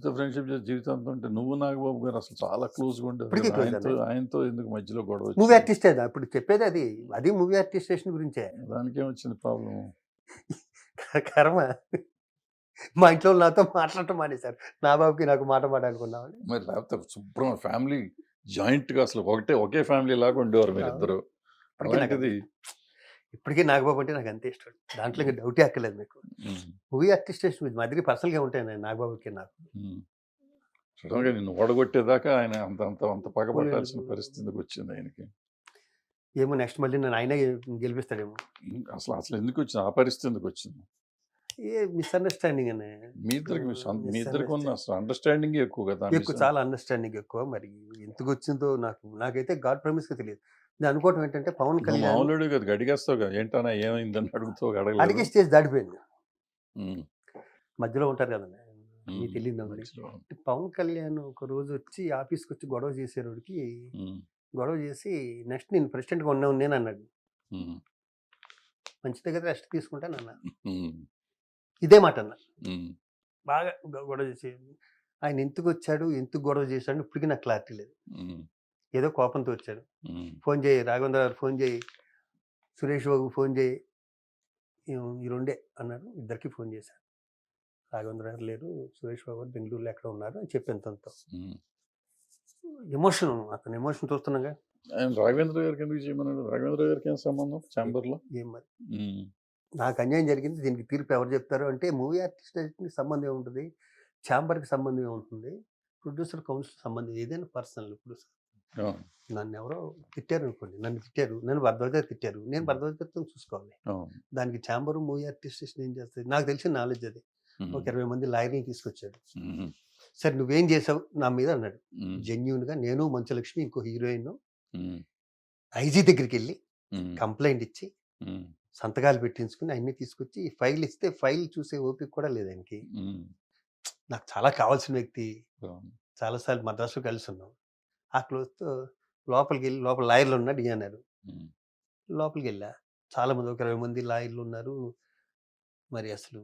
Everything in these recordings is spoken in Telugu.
వీడితో ఫ్రెండ్షిప్ చేసి జీవితాంతం ఉంటే నువ్వు నాగబాబు గారు అసలు చాలా క్లోజ్గా ఉండేది ఆయనతో ఎందుకు మధ్యలో గొడవ మూవీ? ఆర్టిస్ట్ ఇప్పుడు చెప్పేది అది. అది మూవీ ఆర్టిస్టేషన్ గురించే. దానికేం వచ్చింది ప్రాబ్లం కర్మ. మా ఇంట్లో నాతో మాట్లాడటం మానేశారు. నా బాబుకి నాకు మాట మాట అనుకున్నామని మరి లేకపోతే శుభ్రం ఫ్యామిలీ జాయింట్గా అసలు ఒకటే ఒకే ఫ్యామిలీ లాగా ఉండేవారు మీరు ఇద్దరు అలాంటిది ఇప్పటికీ నాగబాబు అంటే నాకు అంతే ఇష్టం. దాంట్లో ఇంకా డౌటే అక్కర్లేదు మీకు. మూవీ ఆర్టిస్టేషన్ మా దగ్గర పర్సనల్గా ఉంటాయి నేను నాగబాబుకి నాకు. నిన్ను ఓడగొట్టేదాకా ఆయన అంత అంత అంత పగబట్టాల్సిన పరిస్థితికి వచ్చింది ఆయనకి. ఏమో నెక్స్ట్ మళ్ళీ నేను ఆయనే గెలిపిస్తాడేమో. అసలు అసలు ఎందుకు వచ్చింది? ఆ పరిస్థితి ఎందుకు వచ్చింది. ఏ మిస్అండర్స్టాండింగ్ అనే. మీ ఇద్దరికి మీ ఇద్దరికి ఉన్న. అసలు అండర్స్టాండింగ్ ఎక్కువ కదా ఎక్కువ చాలా అండర్స్టాండింగ్ ఎక్కువ. మరి ఎందుకు వచ్చిందో నాకు నాకైతే గాడ్ ప్రామిస్గా తెలియదు. నేను అనుకోవటం ఏంటంటే పవన్ కళ్యాణ్ మామూలుడు కదా అడిగేస్తావు కదా ఏంటన్నా ఏమైందని అడుగుతావు అడిగి స్టేజ్ దాటిపోయింది. మధ్యలో ఉంటారు కదా మీకు తెలియదు మరి. పవన్ కళ్యాణ్ ఒక రోజు వచ్చి ఆఫీస్కి వచ్చి గొడవ చేసేవాడికి గొడవ చేసి నెక్స్ట్ నేను ప్రెసిడెంట్గా ఉన్నాను నేను అన్నాడు మంచిదే కదా రెస్ట్ తీసుకుంటాను అన్న. ఇదే మాట అన్న. బాగా గొడవ చేసి ఆయన ఎందుకు వచ్చాడు? ఎందుకు గొడవ చేశాడు? ఇప్పటికీ నాకు క్లారిటీ లేదు. ఏదో కోపంతో వచ్చాడు ఫోన్ చేయి రాఘవేంద్ర గారు ఫోన్ చేయి సురేష్ బాబు ఫోన్ చేయి ఈ- రెండే అన్నారు. ఇద్దరికి ఫోన్ చేశారు. రాఘవేంద్ర గారు లేరు సురేష్ బాబు గారు బెంగళూరులో ఎక్కడ ఉన్నారు అని చెప్పి తనతో. ఎమోషన్ అతను ఎమోషన్ చూస్తున్నాగా ఆయన రాఘవేంద్ర గారికి ఎందుకు చేయమన్నాడు? రాఘవేంద్ర గారికి ఏం సంబంధం? ఛాంబర్లో ఏం మరి? నాకు అన్యాయం జరిగింది దీనికి తీర్పు ఎవరు చెప్తారు అంటే మూవీ ఆర్టిస్ట్ సంబంధం ఏముంటుంది? ఛాంబర్కి సంబంధం ఏముంటుంది? ప్రొడ్యూసర్ కౌన్సిల్ సంబంధం ఏదైనా పర్సనల్ ఇప్పుడు నన్ను ఎవరో తిట్టారు అనుకోండి నన్ను తిట్టారు నన్ను భరద్వాజ తిట్టారు నేను భరద్వాజతో చూసుకోవాలి. ఆ, దానికి ఛాంబర్ మూవీ ఆర్టిస్టేషన్ ఏం చేస్తుంది నాకు తెలిసిన నాలెడ్జ్ అది. ఒక ఇరవై మంది లాయర్ని తీసుకొచ్చాడు. సరే నువ్వేం చేసావు? నా మీద అన్నాడు. జెన్యున్గా నేను మంచులక్ష్మి ఇంకో హీరోయిన్ ఐజీ దగ్గరికి వెళ్ళి కంప్లైంట్ ఇచ్చి సంతకాలు పెట్టించుకుని అన్ని తీసుకొచ్చి ఫైల్ ఇస్తే ఫైల్ చూసే ఓపిక కూడా లేదు ఆయనకి. నాకు చాలా కావాల్సిన వ్యక్తి. చాలాసార్లు మద్రాసులో కలిసి ఉన్నాం. ఆ క్లోజ్తో లోపలికి వెళ్ళి లోపల లాయర్లు ఉన్నాడు ఈ అన్నారు లోపలికి వెళ్ళా చాలా మంది ఒక ఇరవై మంది లాయర్లు ఉన్నారు. మరి అసలు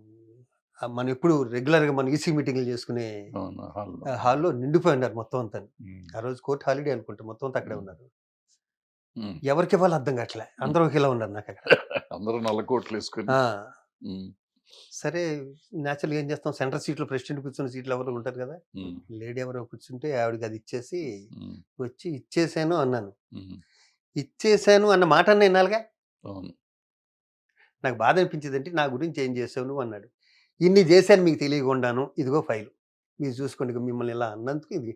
మనం ఎప్పుడు రెగ్యులర్గా మనం ఈసీ మీటింగ్లు చేసుకునే హాల్లో. నిండిపోయి ఉన్నారు మొత్తం అంతా. ఆ రోజు కోర్టు హాలిడే అనుకుంటా. మొత్తం అంతా అక్కడే ఉన్నారు. ఎవరికి ఇవ్వాలి అర్థం కావట్లే. అందరూ ఒకేలా ఉన్నారు నాకు అక్కడ అందరూ నల్ల కోట్లు వేసుకుని. సరే న్యాచురల్గా ఏం చేస్తాం? సెంటర్ సీట్లో ప్రెసిడెంట్ కూర్చున్న సీట్లు ఎవరు ఉంటారు కదా! లేడీ ఎవరో కూర్చుంటే ఆవిడకి అది ఇచ్చేసి వచ్చి ఇచ్చేసాను అన్నాను. ఇచ్చేసాను అన్న మాట అన్న అవును. నాకు బాధ అనిపించింది అంటే నా గురించి ఏం చేసావు నువ్వు? అన్నాడు. ఇన్ని చేశాను మీకు తెలియకుండాను. ఇదిగో ఫైల్. మీరు చూసుకోండి మిమ్మల్ని ఇలా అన్నందుకు ఇది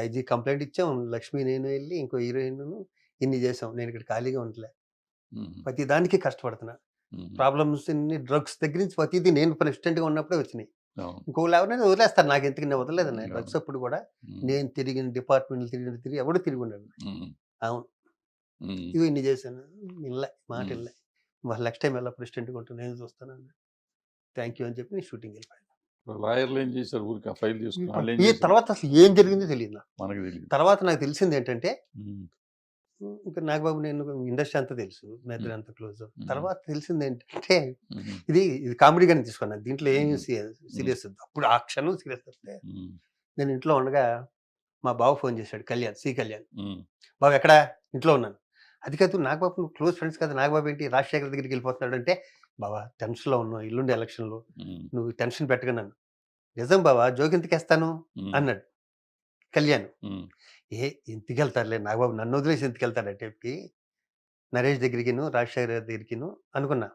ఐజీ కంప్లైంట్ ఇచ్చాం. లక్ష్మి నేను వెళ్ళి ఇంకో హీరోయిన్ ఇన్ని చేసాం. నేను ఇక్కడ ఖాళీగా ఉండలే. ప్రతి దానికి కష్టపడుతున్నా. ప్రాబ్లమ్స్ డ్రగ్స్ దగ్గర నుంచి ప్రతిదీ నేను ప్రెసిడెంట్గా ఉన్నప్పుడే వచ్చినాయి. ఇంకోళ్ళు ఎవరైనా వదిలేస్తారు నాకు ఎందుకు నేను వదలలేదు. డ్రగ్స్ అప్పుడు కూడా నేను తిరిగిన డిపార్ట్మెంట్లు తిరిగిన తిరిగి ఎవడు తిరిగి ఉన్నాడు అవును. ఇవి ఇన్ని చేశాను. ఇల్లే మాట. ఇల్లే మరి నెక్స్ట్ టైం ఎలా ప్రెసిడెంట్గా ఉంటాను నేను చూస్తాను థ్యాంక్ యూ అని చెప్పి నేను షూటింగ్ వెళ్ళిపోయాను. లాయర్లు ఏం చేశారు ఊరికి ఫైల్ వాళ్ళు? తర్వాత అసలు ఏం జరిగిందో తెలియదు నాకు. మనకు తెలియదు తర్వాత నాకు తెలిసింది ఏంటంటే ఇంకా నాగబాబు నేను ఇండస్ట్రీ అంతా తెలుసు మెదర్ అంత క్లోజ్. తర్వాత తెలిసింది ఏంటంటే ఇది ఇది కామెడీగానే తీసుకున్నాను దీంట్లో ఏం. సీరియస్ అప్పుడు ఆ క్షణం సీరియస్ వస్తే నేను ఇంట్లో ఉండగా మా బావ ఫోన్ చేశాడు కళ్యాణ్ సి కళ్యాణ్. బాబు ఎక్కడా? ఇంట్లో ఉన్నాను. అది కాదు నాగబాబు నువ్వు క్లోజ్ ఫ్రెండ్స్ కదా. నాగబాబు ఏంటి? రాజశేఖర్ దగ్గరికి వెళ్ళిపోతున్నాడు అంటే బాబా టెన్షన్లో ఉన్నావు. ఇల్లుండే ఎలక్షన్లో. నువ్వు టెన్షన్ పెట్టగా నన్ను. నిజం బాబా ఉమ్, అన్నాడు కళ్యాణ్. ఏ ఎందుకు వెళ్తారులే నాగబాబు నన్ను వదిలేసి వెళ్తాడు అంటే నరేష్ దగ్గరికిను రాజశేఖర్ గారి దగ్గరికిను అనుకున్నా.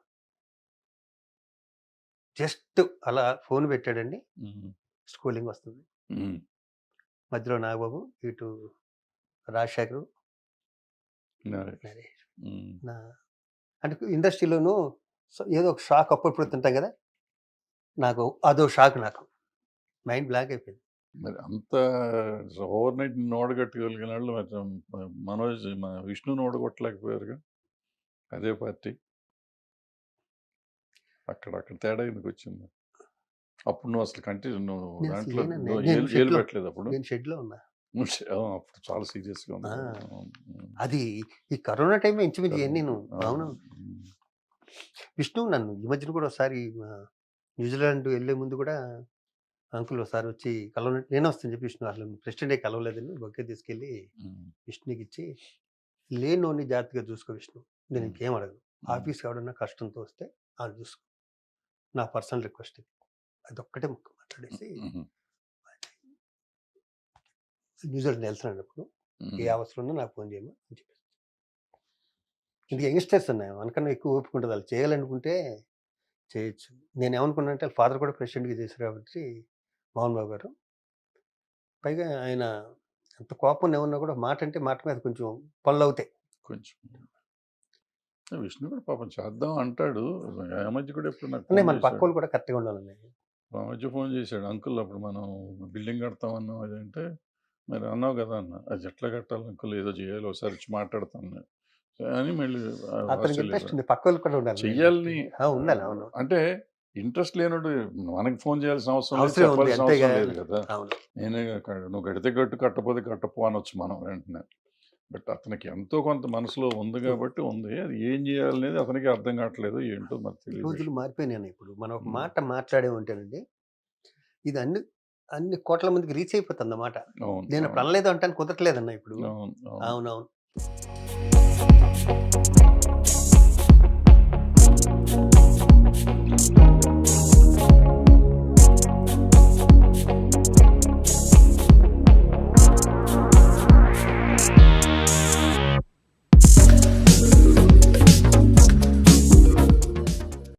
జస్ట్ అలా ఫోన్ పెట్టాడండి. స్కూలింగ్ వస్తుంది. మధ్యలో నాగబాబు ఇటు రాజశేఖరు నరేష్. నా అంటే ఇండస్ట్రీలోనూ ఏదో ఒక షాక్ అప్పుడప్పుడు తింటాం కదా? నాకు అదో షాక్ నాకు. మైండ్ బ్లాక్ అయిపోయింది. మరి అంత ఓవర్ నైట్ ఓడగట్టగలిగిన వాళ్ళు మరి మనోజ్ మన విష్ణుని ఓడగొట్టలేకపోయారుగా? అదే పార్టీ. అక్కడ అక్కడ తేడా ఎందుకు వచ్చింది అప్పుడు నువ్వు అసలు కంటిన్యూ నువ్వు దాంట్లో ఏలు- పెట్టలేదు అప్పుడు? నేను షెడ్లో ఉన్నా. అప్పుడు చాలా సీరియస్గా ఉంది ఆ. అవును, ఉమ్. అది ఈ కరోనా టైం ఇంచుమించు నేను అవును, విష్ణు నన్ను ఈ మధ్యన కూడా ఒకసారి న్యూజిలాండ్ వెళ్ళే ముందు కూడా అంకుల్ ఒకసారి వచ్చి కలవ నేను వస్తాను చెప్పి విష్ణు అసలు ప్రెసిడెంటే కలవలేదని బొకే తీసుకెళ్ళి విష్ణుకి ఇచ్చి లేనోని జాగ్రత్తగా చూసుకో విష్ణు. నేను. ఇంకేం అడగను. ఉమ్, ఆఫీస్ ఎవడన్నా కష్టంతో వస్తే అది చూసుకో. నా పర్సనల్ రిక్వెస్ట్ ఇది. అదొక్కటే ముక్క మాట్లాడేసి న్యూజిలాండ్ వెళ్తున్నాను అన్నప్పుడు ఉమ్, ఏ అవసరం ఉన్నా నాకు ఫోన్ చేయమని అని చెప్పేసి. ఇంక యంగ్స్టర్స్ ఉన్నాయి. మనకన్నా ఎక్కువ ఓపిక ఉంటుంది వాళ్ళు చేయాలనుకుంటే చేయొచ్చు. నేను ఏమనుకున్నా అంటే వాళ్ళ ఫాదర్ కూడా ప్రెసిడెంట్గా చేశారు కాబట్టి మోహన్ బాబు గారు. పైగా ఆయన ఎంత కోపం ఏమన్నా కూడా మాట అంటే మాట మీద కొంచెం పనులు అవుతాయి కొంచెం విష్ణు కూడా పాపం చేద్దాం అంటాడు. మధ్య కూడా ఎప్పుడు నాకు మన పక్క వాళ్ళు కూడా కరెక్ట్గా ఉండాలండి. మధ్య ఫోన్ చేశాడు. అంకుల్ అప్పుడు మనం బిల్డింగ్ కడతామన్నాం అదంటే మరి అన్నావు కదా అన్న అది ఎట్లా కట్టాలి అంకుల్? ఏదో చేయాలి ఒకసారి వచ్చి మాట్లాడతాను. అని మళ్ళీ చెయ్యాలని అంటే ఇంట్రెస్ట్ లేనోడు మనకి ఫోన్ చేయాల్సిన అవసరం లేదు అవసరం చెప్పాల్సిన లేదు కదా. నేనే నువ్వు కడితే కట్టు కట్టపోతే కట్టపో అనొచ్చు మనం వెంటనే. బట్ అతనికి ఎంతో కొంత మనసులో ఉంది కాబట్టి ఉంది. అది ఏం చేయాలనేది అతనికి అర్థం కావట్లేదు ఏంటో మరి తెలియదు రోజులు మారిపోయినాయి ఇప్పుడు మనం ఒక. మాట మాట్లాడే ఉంటేనండి ఇది అన్ని అన్ని కోట్ల మందికి రీచ్ అయిపోతుంది అన్నమాట. నేను అప్పుడు అనలేదు అంటే కుదరట్లేదన్న ఇప్పుడు. అవును. అవును. అవునవును.